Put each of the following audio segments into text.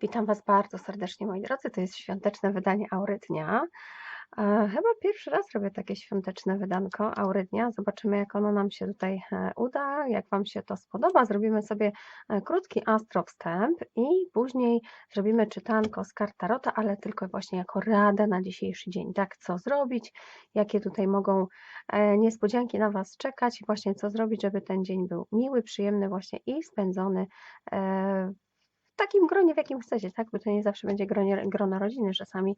Witam Was bardzo serdecznie, moi drodzy. To jest świąteczne wydanie Aury Dnia. E, Chyba pierwszy raz robię takie świąteczne wydanko Aury Dnia. Zobaczymy, jak ono nam się tutaj e, uda, jak Wam się to spodoba. Zrobimy sobie e, krótki astro wstęp i później zrobimy czytanko z kart Tarota, ale tylko właśnie jako radę na dzisiejszy dzień. Tak, co zrobić, jakie tutaj mogą niespodzianki na Was czekać i właśnie co zrobić, żeby ten dzień był miły, przyjemny właśnie i spędzony takim gronie, w jakim chcecie, tak? Bo to nie zawsze będzie gronie, grono rodziny, czasami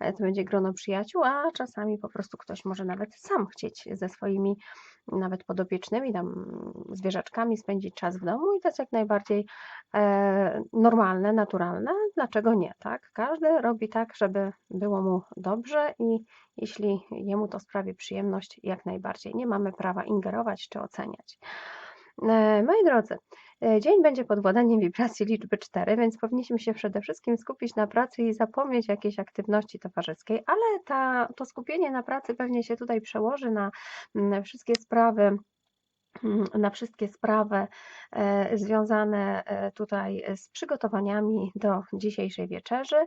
e, to będzie grono przyjaciół, a czasami po prostu ktoś może nawet sam chcieć ze swoimi nawet podopiecznymi, tam zwierzaczkami spędzić czas w domu i to jest jak najbardziej e, normalne, naturalne. Dlaczego nie, tak? Każdy robi tak, żeby było mu dobrze i jeśli jemu to sprawi przyjemność, jak najbardziej. Nie mamy prawa ingerować czy oceniać. E, Moi drodzy, e, dzień będzie pod władaniem wibracji liczby 4, więc powinniśmy się przede wszystkim skupić na pracy i zapomnieć jakiejś aktywności towarzyskiej, ale ta, to skupienie na pracy pewnie się tutaj przełoży na mm, wszystkie sprawy na wszystkie sprawy e, związane e, tutaj z przygotowaniami do dzisiejszej wieczerzy.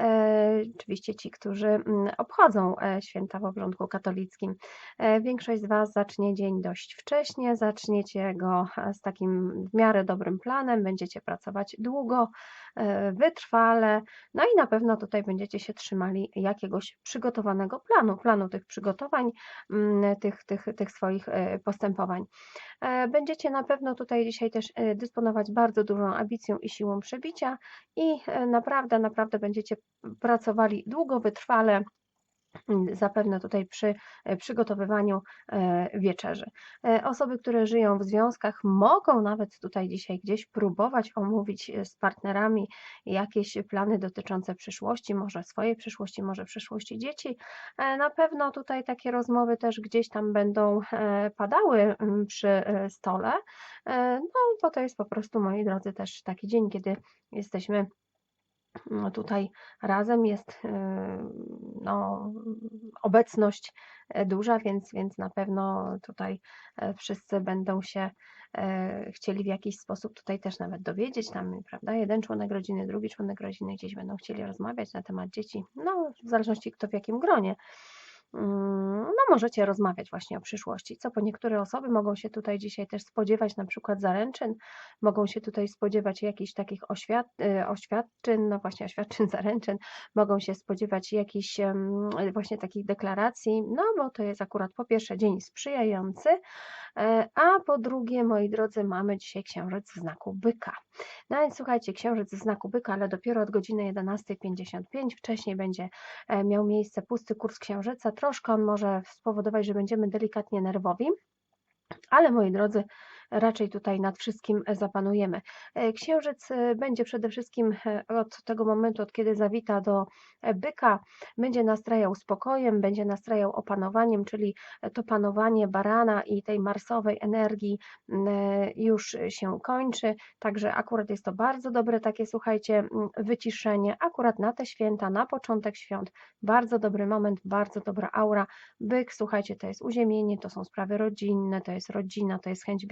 E, Oczywiście ci, którzy mm, obchodzą e, święta w obrządku katolickim. E, Większość z Was zacznie dzień dość wcześnie, zaczniecie go e, z takim w miarę dobrym planem, będziecie pracować długo, e, wytrwale, no i na pewno tutaj będziecie się trzymali jakiegoś przygotowanego planu, planu tych przygotowań, mm, tych, tych, tych swoich e, postępowań. E, Będziecie na pewno tutaj dzisiaj też e, dysponować bardzo dużą ambicją i siłą przebicia i e, naprawdę, naprawdę będziecie pracowali długo, wytrwale, zapewne tutaj przy e, przygotowywaniu e, wieczerzy. Osoby, które żyją w związkach, mogą nawet tutaj dzisiaj gdzieś próbować omówić z partnerami jakieś plany dotyczące przyszłości, może swojej przyszłości, może przyszłości dzieci. Na pewno tutaj takie rozmowy też gdzieś tam będą padały mm, przy stole, no bo to jest po prostu, moi drodzy, też taki dzień, kiedy jesteśmy tutaj razem jest e, no, obecność e, duża, więc, więc na pewno tutaj e, wszyscy będą się e, chcieli w jakiś sposób tutaj też nawet dowiedzieć, tam, prawda, jeden członek rodziny, drugi członek rodziny gdzieś będą chcieli rozmawiać na temat dzieci, no w zależności kto w jakim gronie. Mm, No, możecie rozmawiać właśnie o przyszłości, co po niektóre osoby mogą się tutaj dzisiaj też spodziewać, na przykład zaręczyn, mogą się tutaj spodziewać jakichś takich oświad, y, oświadczyn, no właśnie oświadczyn, zaręczyn, mogą się spodziewać jakichś właśnie takich deklaracji, no bo to jest akurat po pierwsze dzień sprzyjający, e, a po drugie, moi drodzy, mamy dzisiaj księżyc w znaku byka. No więc słuchajcie, księżyc w znaku byka, ale dopiero od godziny 11.55, wcześniej będzie e, miał miejsce pusty kurs księżyca, troszkę on może spowodować, że będziemy delikatnie nerwowi, ale moi drodzy, raczej tutaj nad wszystkim zapanujemy. E, Księżyc e, będzie przede wszystkim e, od tego momentu, od kiedy zawita do e, byka, będzie nastrajał spokojem, będzie nastrajał opanowaniem, czyli to panowanie barana i tej marsowej energii e, już się kończy. Także akurat jest to bardzo dobre takie, słuchajcie, wyciszenie. Akurat na te święta, na początek świąt, bardzo dobry moment, bardzo dobra aura. Byk, słuchajcie, to jest uziemienie, to są sprawy rodzinne, to jest rodzina, to jest chęć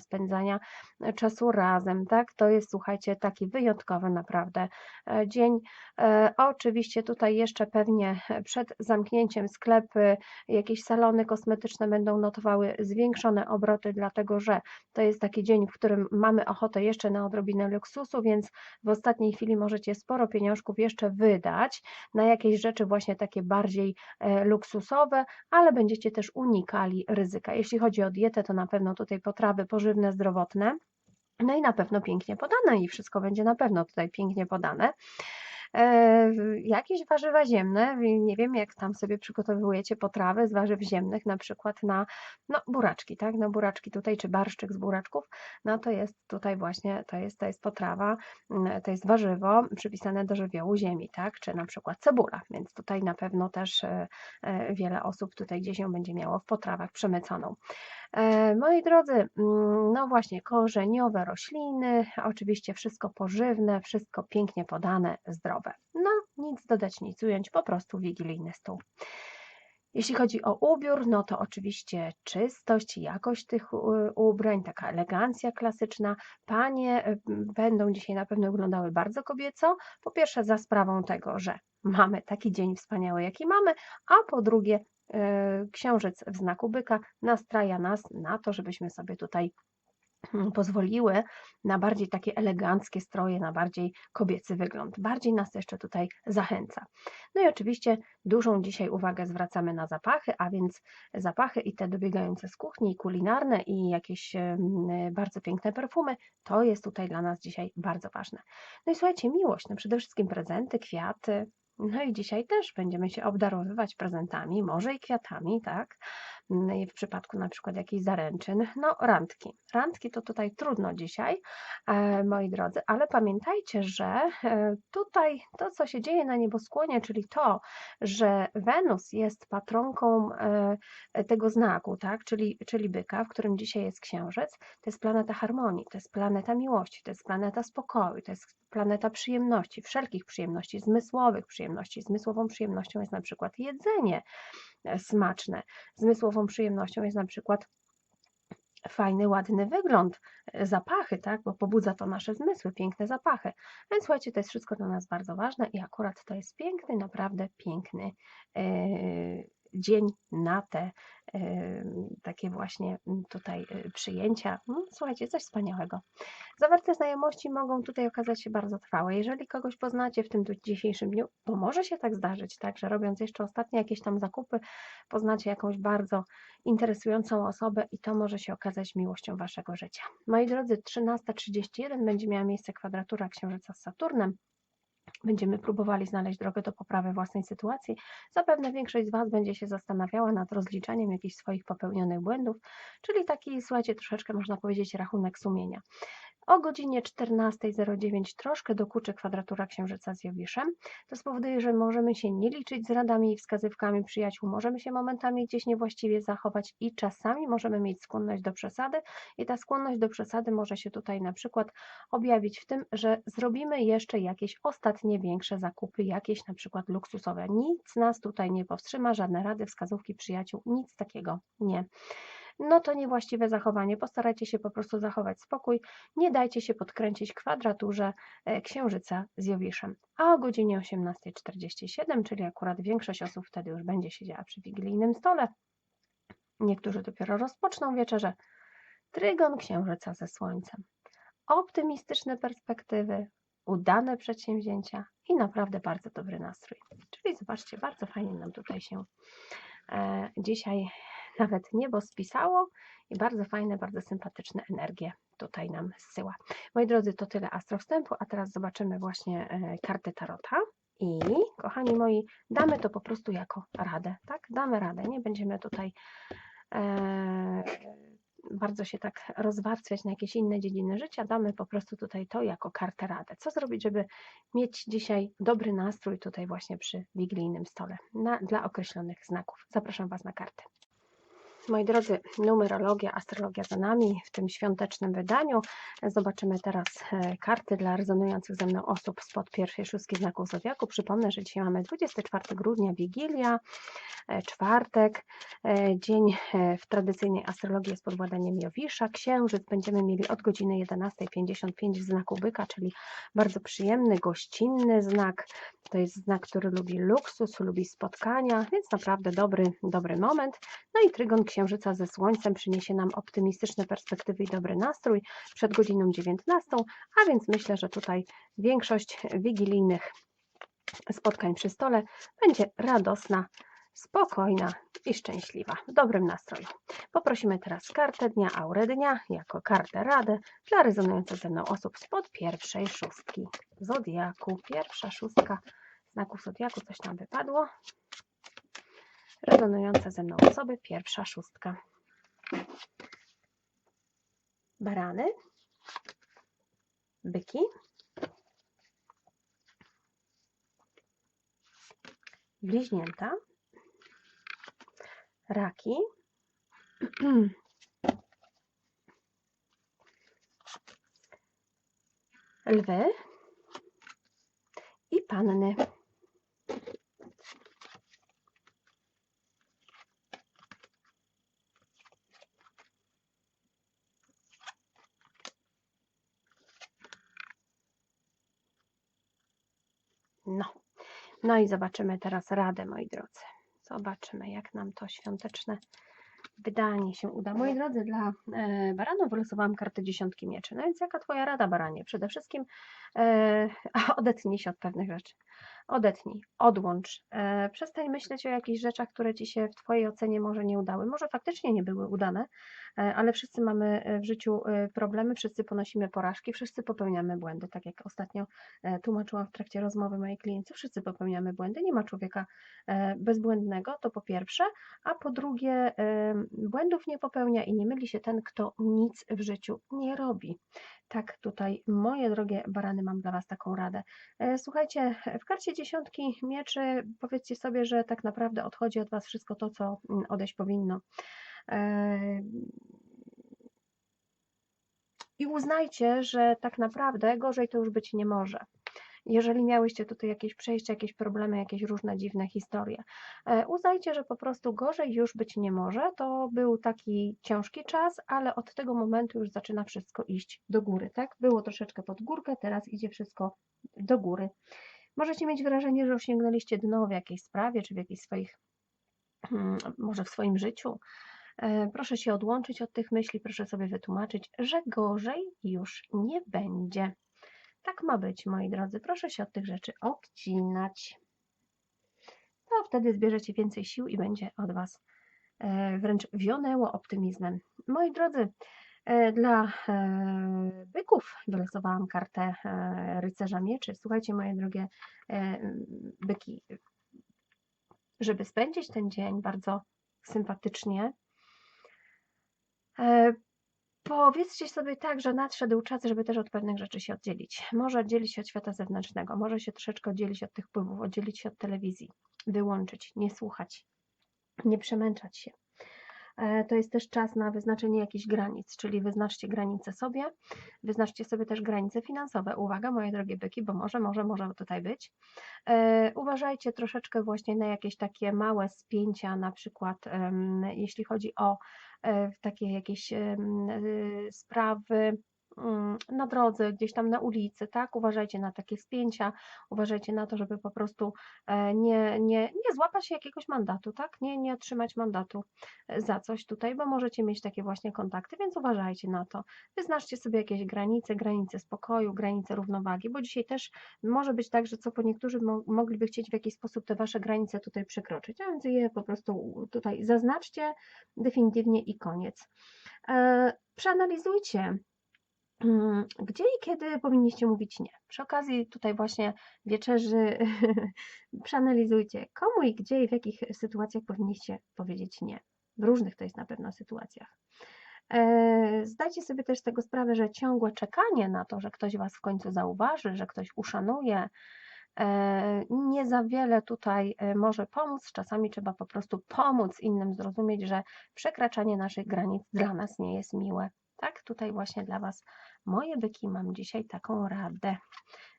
spędzania e, czasu razem, tak? To jest, słuchajcie, taki wyjątkowy naprawdę e, dzień. E, Oczywiście tutaj jeszcze pewnie przed zamknięciem sklepy, jakieś salony kosmetyczne będą notowały zwiększone obroty, dlatego że to jest taki dzień, w którym mamy ochotę jeszcze na odrobinę luksusu, więc w ostatniej chwili możecie sporo pieniążków jeszcze wydać na jakieś rzeczy właśnie takie bardziej luksusowe, ale będziecie też unikali ryzyka. Jeśli chodzi o dietę, to na pewno tutaj potrawy pożywne, zdrowotne. No i na pewno pięknie podane i wszystko będzie na pewno tutaj pięknie podane. E, jakieś warzywa ziemne, nie wiem jak tam sobie przygotowujecie potrawy z warzyw ziemnych, na przykład na no, buraczki, tak? No buraczki tutaj, czy barszczyk z buraczków, no to jest tutaj właśnie, to jest, to jest potrawa, mm, to jest warzywo przypisane do żywiołu ziemi, tak? Czy na przykład cebula, więc tutaj na pewno też e, e, wiele osób tutaj gdzieś ją będzie miało w potrawach przemyconą. Moi drodzy, mm, no właśnie, korzeniowe rośliny, oczywiście wszystko pożywne, wszystko pięknie podane, zdrowe. No, nic dodać, nic ująć, po prostu wigilijny stół. Jeśli chodzi o ubiór, no to oczywiście czystość, jakość tych u- ubrań, taka elegancja klasyczna. Panie y, będą dzisiaj na pewno wyglądały bardzo kobieco. Po pierwsze, za sprawą tego, że mamy taki dzień wspaniały, jaki mamy, a po drugie, y, księżyc w znaku byka nastraja nas na to, żebyśmy sobie tutaj pozwoliły na bardziej takie eleganckie stroje, na bardziej kobiecy wygląd. Bardziej nas jeszcze tutaj zachęca. No i oczywiście dużą dzisiaj uwagę zwracamy na zapachy, a więc zapachy i te dobiegające z kuchni, i kulinarne, i jakieś bardzo piękne perfumy, to jest tutaj dla nas dzisiaj bardzo ważne. No i słuchajcie, miłość, no przede wszystkim prezenty, kwiaty. No i dzisiaj też będziemy się obdarowywać prezentami, może i kwiatami, tak? W przypadku na przykład jakichś zaręczyn, no randki. Randki to tutaj trudno dzisiaj, e, moi drodzy, ale pamiętajcie, że e, tutaj to, co się dzieje na nieboskłonie, czyli to, że Wenus jest patronką e, tego znaku, tak, czyli, czyli byka, w którym dzisiaj jest księżyc, to jest planeta harmonii, to jest planeta miłości, to jest planeta spokoju, to jest planeta przyjemności, wszelkich przyjemności, zmysłowych przyjemności. Zmysłową przyjemnością jest na przykład jedzenie smaczne, zmysłową przyjemnością jest na przykład fajny, ładny wygląd, e, zapachy, tak, bo pobudza to nasze zmysły, piękne zapachy. Więc słuchajcie, to jest wszystko dla nas bardzo ważne i akurat to jest piękny, naprawdę piękny e, dzień na te takie właśnie m, tutaj e, przyjęcia. No, słuchajcie, coś wspaniałego. Zawarte znajomości mogą tutaj okazać się bardzo trwałe. Jeżeli kogoś poznacie w tym dzisiejszym dniu, to może się tak zdarzyć, tak, że robiąc jeszcze ostatnie jakieś tam zakupy, poznacie jakąś bardzo interesującą osobę i to może się okazać miłością waszego życia. Moi drodzy, 13.31 będzie miała miejsce kwadratura Księżyca z Saturnem. Będziemy próbowali znaleźć drogę do poprawy własnej sytuacji. Zapewne większość z Was będzie się zastanawiała nad rozliczaniem jakichś swoich popełnionych błędów, czyli taki, słuchajcie, troszeczkę można powiedzieć rachunek sumienia. O godzinie 14.09 troszkę dokuczy kwadratura Księżyca z Jowiszem. To spowoduje, że możemy się nie liczyć z radami i wskazówkami przyjaciół, możemy się momentami gdzieś niewłaściwie zachować i czasami możemy mieć skłonność do przesady i ta skłonność do przesady może się tutaj na przykład objawić w tym, że zrobimy jeszcze jakieś ostatnie większe zakupy, jakieś na przykład luksusowe. Nic nas tutaj nie powstrzyma, żadne rady, wskazówki przyjaciół, nic takiego nie. No to niewłaściwe zachowanie. Postarajcie się po prostu zachować spokój. Nie dajcie się podkręcić kwadraturze e, Księżyca z Jowiszem. A o godzinie 18.47, czyli akurat większość osób wtedy już będzie siedziała przy wigilijnym stole, niektórzy dopiero rozpoczną wieczerzę, trygon Księżyca ze Słońcem. Optymistyczne perspektywy, udane przedsięwzięcia i naprawdę bardzo dobry nastrój. Czyli zobaczcie, bardzo fajnie nam tutaj się e, dzisiaj nawet niebo spisało i bardzo fajne, bardzo sympatyczne energie tutaj nam zsyła. Moi drodzy, to tyle astro wstępu, a teraz zobaczymy właśnie e, karty Tarota. I kochani moi, damy to po prostu jako radę, tak? Damy radę, nie będziemy tutaj e, bardzo się tak rozwarstwiać na jakieś inne dziedziny życia, damy po prostu tutaj to jako kartę radę. Co zrobić, żeby mieć dzisiaj dobry nastrój tutaj właśnie przy wigilijnym stole na, dla określonych znaków. Zapraszam Was na karty. Moi drodzy, numerologia, astrologia za nami w tym świątecznym wydaniu. Zobaczymy teraz e, karty dla rezonujących ze mną osób spod pierwszej szóstki znaków Zodiaku. Przypomnę, że dzisiaj mamy 24 grudnia, Wigilia, e, czwartek, e, dzień w tradycyjnej astrologii jest pod władaniem Jowisza. Księżyc będziemy mieli od godziny 11.55 w znaku Byka, czyli bardzo przyjemny, gościnny znak. To jest znak, który lubi luksus, lubi spotkania, więc naprawdę dobry, dobry moment. No i trygon księżyca ze słońcem przyniesie nam optymistyczne perspektywy i dobry nastrój przed godziną 19, a więc myślę, że tutaj większość wigilijnych spotkań przy stole będzie radosna, spokojna i szczęśliwa, w dobrym nastroju. Poprosimy teraz kartę dnia, aurę dnia, jako kartę radę dla rezonujących ze mną osób spod pierwszej szóstki Zodiaku. Pierwsza szóstka znaków Zodiaku, coś tam wypadło. Rezonujące ze mną osoby, pierwsza szóstka. Barany, byki, bliźnięta, raki, lwy i panny. No, no i zobaczymy teraz radę, moi drodzy. Zobaczymy, jak nam to świąteczne wydanie się uda. Moi drodzy, dla e, baranów wylosowałam kartę dziesiątki mieczy. No więc jaka Twoja rada, baranie? Przede wszystkim e, odetnij się od pewnych rzeczy. Odetnij, odłącz. E, przestań myśleć o jakichś rzeczach, które Ci się w Twojej ocenie może nie udały. Może faktycznie nie były udane, e, ale wszyscy mamy e, w życiu problemy, wszyscy ponosimy porażki, wszyscy popełniamy błędy. Tak jak ostatnio tłumaczyłam w trakcie rozmowy mojej klientce, wszyscy popełniamy błędy. Nie ma człowieka bezbłędnego, to po pierwsze, a po drugie, błędów nie popełnia i nie myli się ten, kto nic w życiu nie robi. Tak, tutaj, moje drogie barany, mam dla Was taką radę. E, Słuchajcie, w karcie dziesiątki mieczy powiedzcie sobie, że tak naprawdę odchodzi od Was wszystko to, co mm, odejść powinno. E, I uznajcie, że tak naprawdę gorzej to już być nie może. Jeżeli miałyście tutaj jakieś przejścia, jakieś problemy, jakieś różne dziwne historie, e, uznajcie, że po prostu gorzej już być nie może. To był taki ciężki czas, ale od tego momentu już zaczyna wszystko iść do góry, tak? Było troszeczkę pod górkę, teraz idzie wszystko do góry. Możecie mieć wrażenie, że osiągnęliście dno w jakiejś sprawie, czy w jakichś swoich, hmm, może w swoim życiu. E, Proszę się odłączyć od tych myśli, proszę sobie wytłumaczyć, że gorzej już nie będzie. Tak ma być, moi drodzy. Proszę się od tych rzeczy odcinać. To wtedy zbierzecie więcej sił i będzie od Was e, wręcz wionęło optymizmem. Moi drodzy, e, dla e, byków wylosowałam kartę rycerza mieczy. Słuchajcie, moje drogie byki, żeby spędzić ten dzień bardzo sympatycznie, Powiedzcie sobie tak, że nadszedł czas, żeby też od pewnych rzeczy się oddzielić. Może oddzielić się od świata zewnętrznego, może się troszeczkę oddzielić od tych wpływów, oddzielić się od telewizji, wyłączyć, nie słuchać, nie przemęczać się. E, To jest też czas na wyznaczenie jakichś granic, czyli wyznaczcie granice sobie, wyznaczcie sobie też granice finansowe. Uwaga, moje drogie byki, bo może, może, może tutaj być. E, Uważajcie troszeczkę właśnie na jakieś takie małe spięcia, na przykład jeśli chodzi o e, takie jakieś y, sprawy na drodze, gdzieś tam na ulicy, tak? Uważajcie na takie spięcia, uważajcie na to, żeby po prostu e, nie, nie, nie złapać jakiegoś mandatu, tak? Nie, nie otrzymać mandatu e, za coś tutaj, bo możecie mieć takie właśnie kontakty, więc uważajcie na to. Wyznaczcie sobie jakieś granice, granice spokoju, granice równowagi, bo dzisiaj też może być tak, że co po niektórzy mo mogliby chcieć w jakiś sposób te wasze granice tutaj przekroczyć, a więc je po prostu tutaj zaznaczcie definitywnie i koniec. E, przeanalizujcie Mm, Gdzie i kiedy powinniście mówić nie? Przy okazji tutaj właśnie wieczerzy przeanalizujcie, komu i gdzie i w jakich sytuacjach powinniście powiedzieć nie. W różnych to jest na pewno sytuacjach. E, Zdajcie sobie też z tego sprawę, że ciągłe czekanie na to, że ktoś Was w końcu zauważy, że ktoś uszanuje, e, nie za wiele tutaj e, może pomóc. Czasami trzeba po prostu pomóc innym zrozumieć, że przekraczanie naszych granic dla nas nie jest miłe. Tak, tutaj właśnie dla Was moje byki mam dzisiaj taką radę.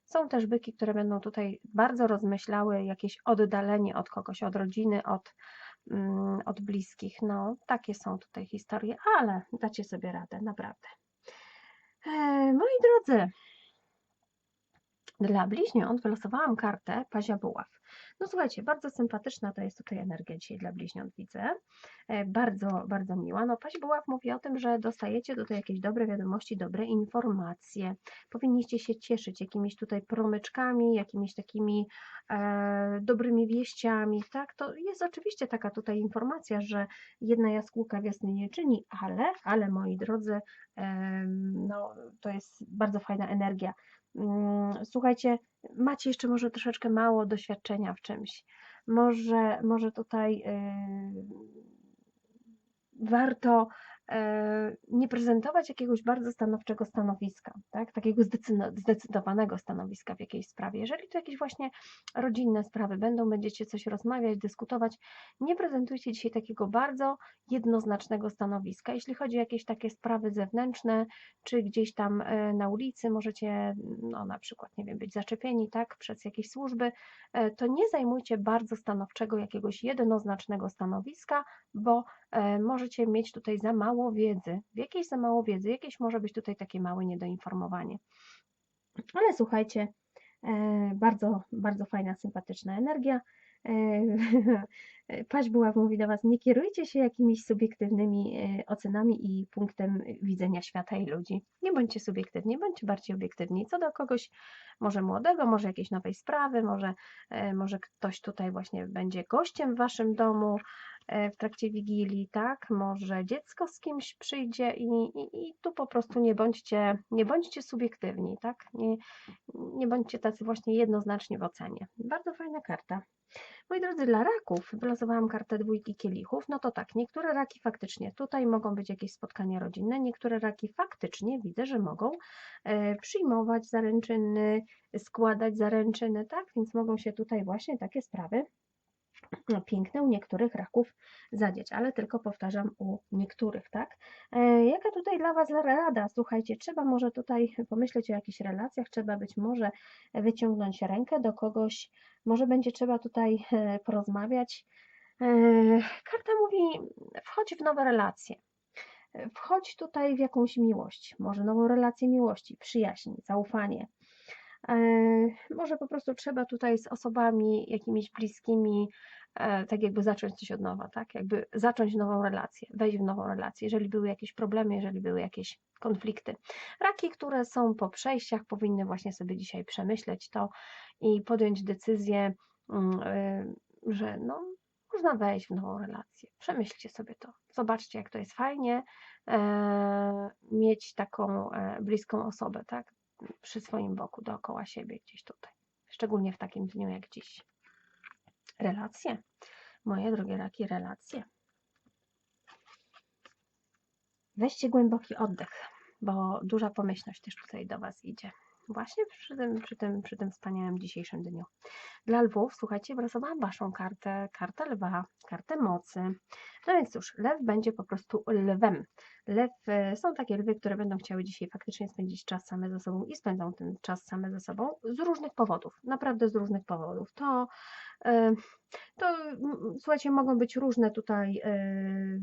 Są też byki, które będą tutaj bardzo rozmyślały jakieś oddalenie od kogoś, od rodziny, od, mm, od bliskich. No, takie są tutaj historie, ale dacie sobie radę, naprawdę. E, moi drodzy, dla bliźniąt wylosowałam kartę Pazia Buław. No słuchajcie, bardzo sympatyczna to jest tutaj energia dzisiaj dla bliźniąt, widzę. E, Bardzo, bardzo miła. No Paź Buław mówi o tym, że dostajecie tutaj jakieś dobre wiadomości, dobre informacje. Powinniście się cieszyć jakimiś tutaj promyczkami, jakimiś takimi e, dobrymi wieściami, tak? To jest oczywiście taka tutaj informacja, że jedna jaskółka wiosny nie czyni, ale, ale moi drodzy, em, no to jest bardzo fajna energia. Mm, Słuchajcie, macie jeszcze może troszeczkę mało doświadczenia w czymś. Może, może tutaj yy, warto nie prezentować jakiegoś bardzo stanowczego stanowiska, tak? takiego zdecydo- zdecydowanego stanowiska w jakiejś sprawie. Jeżeli to jakieś właśnie rodzinne sprawy będą, będziecie coś rozmawiać, dyskutować, nie prezentujcie dzisiaj takiego bardzo jednoznacznego stanowiska. Jeśli chodzi o jakieś takie sprawy zewnętrzne, czy gdzieś tam e, na ulicy możecie, no na przykład, nie wiem, być zaczepieni, tak, przez jakieś służby, e, to nie zajmujcie bardzo stanowczego jakiegoś jednoznacznego stanowiska, bo e, możecie mieć tutaj za mało wiedzy, w jakiejś za mało wiedzy, jakieś może być tutaj takie małe niedoinformowanie. Ale słuchajcie, E, Bardzo, bardzo fajna, sympatyczna energia. E, Paź Buław mówi do Was, nie kierujcie się jakimiś subiektywnymi e, ocenami i punktem widzenia świata i ludzi. Nie bądźcie subiektywni, bądźcie bardziej obiektywni. Co do kogoś może młodego, może jakiejś nowej sprawy, może, e, może ktoś tutaj właśnie będzie gościem w Waszym domu e, w trakcie Wigilii, tak? Może dziecko z kimś przyjdzie i, i, i tu po prostu nie bądźcie, nie bądźcie subiektywni, tak? Nie, nie bądźcie tacy właśnie jednoznaczni w ocenie. Bardzo fajna karta. Moi drodzy, dla raków wylosowałam kartę dwójki kielichów. No to tak, niektóre raki faktycznie tutaj mogą być jakieś spotkania rodzinne, niektóre raki faktycznie widzę, że mogą e, przyjmować zaręczyny, składać zaręczyny, tak? Więc mogą się tutaj właśnie takie sprawy piękne u niektórych raków zadzieć, ale tylko powtarzam u niektórych, tak? E, jaka tutaj dla Was rada? Słuchajcie, trzeba może tutaj pomyśleć o jakichś relacjach, trzeba być może wyciągnąć rękę do kogoś, może będzie trzeba tutaj e, porozmawiać. E, karta mówi, wchodź w nowe relacje. Wchodź tutaj w jakąś miłość, może nową relację miłości, przyjaźń, zaufanie. E, Może po prostu trzeba tutaj z osobami jakimiś bliskimi, e, tak jakby zacząć coś od nowa, tak? Jakby zacząć nową relację, wejść w nową relację, jeżeli były jakieś problemy, jeżeli były jakieś konflikty. Raki, które są po przejściach, powinny właśnie sobie dzisiaj przemyśleć to i podjąć decyzję, mm, y, że no, można wejść w nową relację. Przemyślcie sobie to. Zobaczcie, jak to jest fajnie e, mieć taką e, bliską osobę, tak? Przy swoim boku, dookoła siebie, gdzieś tutaj. Szczególnie w takim dniu jak dziś. Relacje. Moje drogie raki, relacje. Weźcie głęboki oddech, bo duża pomyślność też tutaj do Was idzie. Właśnie przy tym, przy tym, przy tym wspaniałym dzisiejszym dniu. Dla lwów, słuchajcie, wylosowałam Waszą kartę, kartę lwa, kartę mocy. No więc cóż, lew będzie po prostu lwem. Lew, e, są takie lwy, które będą chciały dzisiaj faktycznie spędzić czas same ze sobą i spędzą ten czas same ze sobą z różnych powodów, naprawdę z różnych powodów. To, e, to słuchajcie, mogą być różne tutaj e,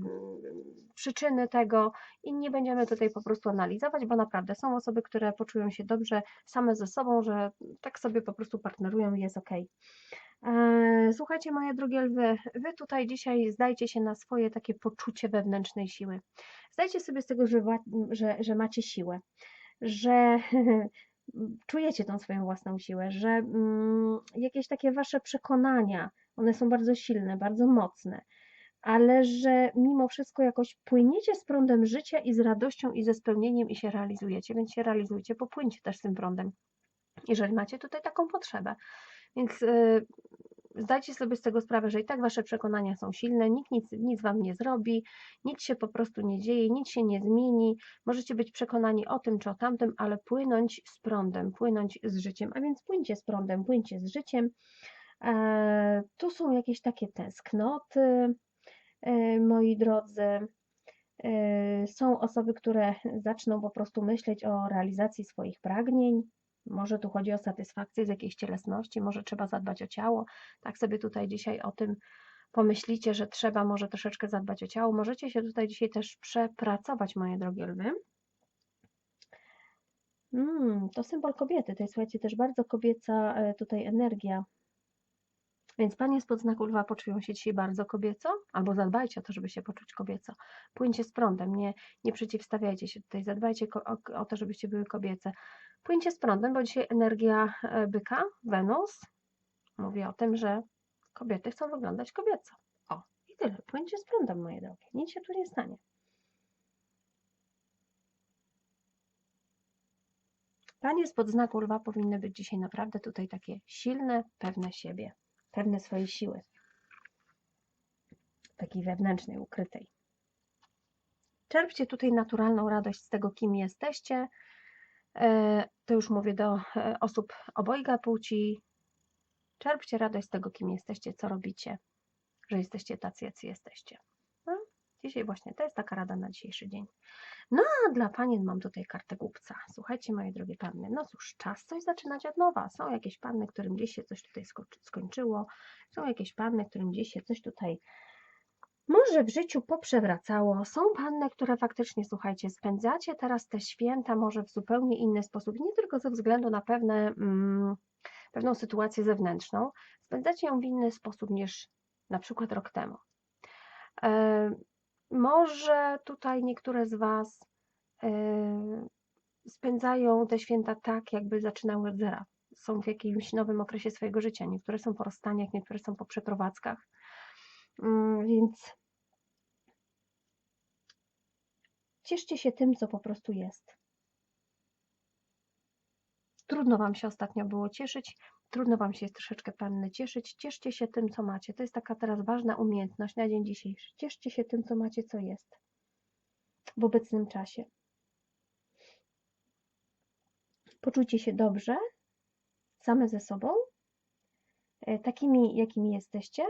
przyczyny tego i nie będziemy tutaj po prostu analizować, bo naprawdę są osoby, które poczują się dobrze same ze sobą, że tak sobie po prostu partnerują i jest ok. Słuchajcie, moje drogie lwy, wy tutaj dzisiaj zdajcie się na swoje takie poczucie wewnętrznej siły. Zdajcie sobie z tego, że, że, że macie siłę, że czujecie tą swoją własną siłę, że mm, jakieś takie wasze przekonania, one są bardzo silne, bardzo mocne, ale że mimo wszystko jakoś płyniecie z prądem życia i z radością i ze spełnieniem i się realizujecie, więc się realizujcie, popłyńcie też z tym prądem, jeżeli macie tutaj taką potrzebę. Więc y, zdajcie sobie z tego sprawę, że i tak wasze przekonania są silne, nikt nic, nic wam nie zrobi, nic się po prostu nie dzieje, nic się nie zmieni. Możecie być przekonani o tym czy o tamtym, ale płynąć z prądem, płynąć z życiem. A więc płyńcie z prądem, płyńcie z życiem. E, tu są jakieś takie tęsknoty, e, moi drodzy. E, Są osoby, które zaczną po prostu myśleć o realizacji swoich pragnień. Może tu chodzi o satysfakcję z jakiejś cielesności, może trzeba zadbać o ciało. Tak sobie tutaj dzisiaj o tym pomyślicie, że trzeba może troszeczkę zadbać o ciało. Możecie się tutaj dzisiaj też przepracować, moje drogie lwy. Mm, to symbol kobiety, to jest słuchajcie też bardzo kobieca e, tutaj energia. Więc panie spod znaku lwa poczują się dzisiaj bardzo kobieco, albo zadbajcie o to, żeby się poczuć kobieco. Płyńcie z prądem, nie, nie przeciwstawiajcie się tutaj, zadbajcie o, o to, żebyście były kobiece. Płyńcie z prądem, bo dzisiaj energia e, byka, Wenus, mówi o tym, że kobiety chcą wyglądać kobieco. O, i tyle. Płyńcie z prądem, moje drogie. Nic się tu nie stanie. Panie spod znaku lwa powinny być dzisiaj naprawdę tutaj takie silne, pewne siebie, pewne swojej siły. Takiej wewnętrznej, ukrytej. Czerpcie tutaj naturalną radość z tego, kim jesteście. To już mówię do e, osób obojga płci. Czerpcie radość z tego, kim jesteście, co robicie, że jesteście tacy, jacy jesteście. No, dzisiaj właśnie to jest taka rada na dzisiejszy dzień. No a dla panien mam tutaj kartę głupca. Słuchajcie, moje drogie panny, no cóż, czas coś zaczynać od nowa. Są jakieś panny, którym gdzieś się coś tutaj skończy- skończyło, są jakieś panny, którym gdzieś się coś tutaj Może w życiu poprzewracało, Są panny, które faktycznie, słuchajcie, spędzacie teraz te święta może w zupełnie inny sposób, nie tylko ze względu na pewne, mm, pewną sytuację zewnętrzną, spędzacie ją w inny sposób niż na przykład rok temu. E, Może tutaj niektóre z Was e, spędzają te święta tak, jakby zaczynały od zera. Są w jakimś nowym okresie swojego życia. Niektóre są po rozstaniach, niektóre są po przeprowadzkach. Mm, Więc cieszcie się tym, co po prostu jest. Trudno Wam się ostatnio było cieszyć, trudno Wam się jest troszeczkę panny cieszyć. Cieszcie się tym, co macie. To jest taka teraz ważna umiejętność na dzień dzisiejszy. Cieszcie się tym, co macie, co jest w obecnym czasie. Poczujcie się dobrze, same ze sobą, e, takimi, jakimi jesteście.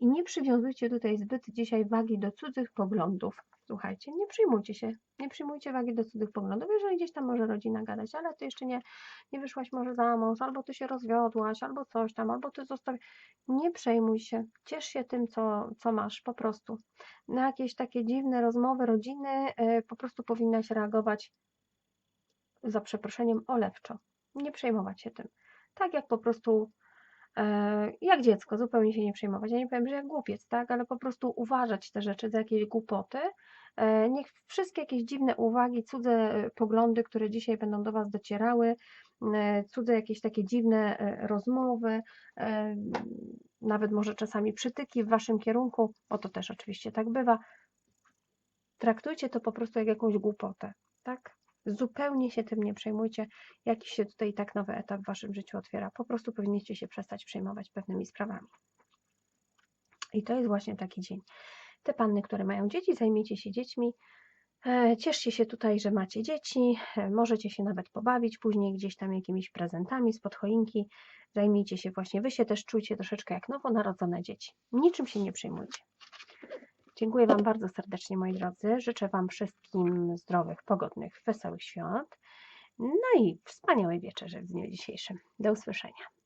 I nie przywiązujcie tutaj zbyt dzisiaj wagi do cudzych poglądów. Słuchajcie, nie przyjmujcie się, nie przyjmujcie wagi do cudzych poglądów. Jeżeli gdzieś tam może rodzina gadać, ale ty jeszcze nie, nie wyszłaś może za mąż, albo ty się rozwiodłaś, albo coś tam, albo ty zostawisz. Nie przejmuj się, ciesz się tym, co, co masz, po prostu. Na jakieś takie dziwne rozmowy rodziny y, po prostu powinnaś reagować za przeproszeniem olewczo. Nie przejmować się tym. Tak jak po prostu jak dziecko, zupełnie się nie przejmować. Ja nie powiem, że jak głupiec, tak, ale po prostu uważać te rzeczy za jakieś głupoty. E, Niech wszystkie jakieś dziwne uwagi, cudze e, poglądy, które dzisiaj będą do Was docierały, e, cudze jakieś takie dziwne e, rozmowy, e, nawet może czasami przytyki w Waszym kierunku, bo to też oczywiście tak bywa. Traktujcie to po prostu jak jakąś głupotę, tak? Zupełnie się tym nie przejmujcie. Jakiś się tutaj tak nowy etap w Waszym życiu otwiera. Po prostu powinniście się przestać przejmować pewnymi sprawami. I to jest właśnie taki dzień. Te panny, które mają dzieci, zajmijcie się dziećmi. E, Cieszcie się tutaj, że macie dzieci. e, Możecie się nawet pobawić później gdzieś tam jakimiś prezentami spod choinki. Zajmijcie się właśnie, Wy się też czujcie troszeczkę jak nowonarodzone dzieci. Niczym się nie przejmujcie. Dziękuję Wam bardzo serdecznie, moi drodzy. Życzę Wam wszystkim zdrowych, pogodnych, wesołych świąt. No i wspaniałej wieczerzy w dniu dzisiejszym. Do usłyszenia.